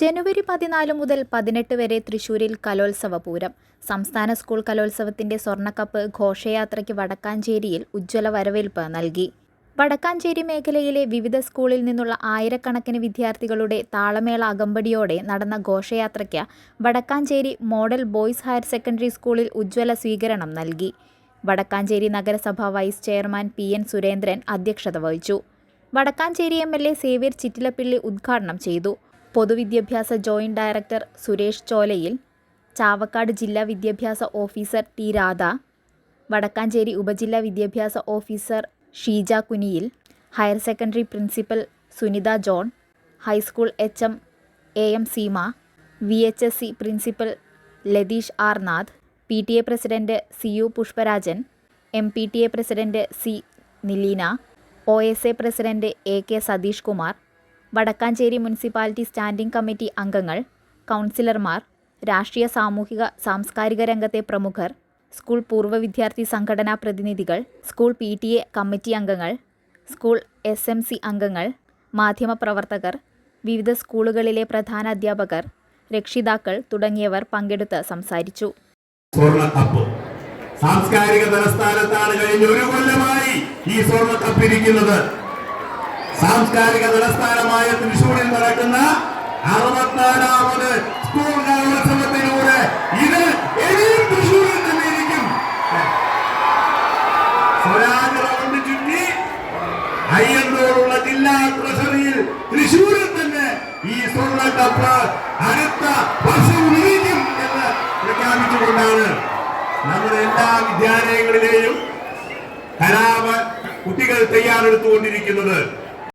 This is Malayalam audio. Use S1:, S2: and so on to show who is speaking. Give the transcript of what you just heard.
S1: ജനുവരി പതിനാല് മുതൽ പതിനെട്ട് വരെ തൃശൂരിൽ കലോത്സവ പൂരം സംസ്ഥാന സ്കൂൾ കലോത്സവത്തിന്റെ സ്വർണ്ണക്കപ്പ് ഘോഷയാത്രയ്ക്ക് വടക്കാഞ്ചേരിയിൽ ഉജ്ജ്വല വരവേൽപ്പ് നൽകി വടക്കാഞ്ചേരി മേഖലയിലെ വിവിധ സ്കൂളിൽ നിന്നുള്ള ആയിരക്കണക്കിന് വിദ്യാർത്ഥികളുടെ താളമേള അകമ്പടിയോടെ നടന്ന ഘോഷയാത്രയ്ക്ക് Vadakkanchery model boys higher secondary സ്കൂളിൽ ഉജ്ജ്വല സ്വീകരണം നൽകി വടക്കാഞ്ചേരി നഗരസഭ vice chairman P N Surendran അധ്യക്ഷത വഹിച്ചു Vadakkanchery M L A Xavier Chittilappilly ഉദ്ഘാടനം ചെയ്തു പൊതുവിദ്യാഭ്യാസ ജോയിൻറ്റ് ഡയറക്ടർ സുരേഷ് ചോലയിൽ ചാവക്കാട് ജില്ലാ വിദ്യാഭ്യാസ ഓഫീസർ ടി രാധ വടക്കാഞ്ചേരി ഉപജില്ലാ വിദ്യാഭ്യാസ officer Sheeja Kuniyil higher secondary principal Sunitha John high school H M A M Seema V H S C principal Latheesh Arnath P T A president C U Pushparajan M P T A president C Nileena O S A president A K Satheesh Kumar Vadakkanchery municipality standing committee അംഗങ്ങൾ കൗൺസിലർമാർ രാഷ്ട്രീയ സാമൂഹിക സാംസ്കാരിക രംഗത്തെ പ്രമുഖർ സ്കൂൾ പൂർവ്വ വിദ്യാർത്ഥി സംഘടനാ പ്രതിനിധികൾ school P T A committee അംഗങ്ങൾ സ്കൂൾ എസ് എം സി അംഗങ്ങൾ മാധ്യമപ്രവർത്തകർ വിവിധ സ്കൂളുകളിലെ പ്രധാന അധ്യാപകർ രക്ഷിതാക്കൾ തുടങ്ങിയവർ പങ്കെടുത്ത് സംസാരിച്ചു സാംസ്കാരിക തലസ്ഥാനത്താണ് കഴിഞ്ഞ ഒരു കൊല്ലമായി ഈ സ്വർണ്ണ കപ്പിരിക്കുന്നത് സാംസ്കാരിക തലസ്ഥാനമായ തൃശൂരിൽ നടക്കുന്ന അറുപത്തിനാലാമത് സ്കൂൾ കലോത്സവത്തിലൂടെ ഇത് ഇനിയും റൗണ്ട് അയ്യന്തോടുള്ള ജില്ലാ ട്രഷറിയിൽ തൃശൂരിൽ തന്നെ ഈ സ്വർണ്ണ കപ്പ് അടുത്ത വർഷം വിജയിക്കും എന്ന് പ്രഖ്യാപിച്ചുകൊണ്ടാണ് നമ്മുടെ എല്ലാ വിദ്യാലയങ്ങളിലെയും കലാപ കുട്ടികൾ തയ്യാറെടുത്തുകൊണ്ടിരിക്കുന്നത്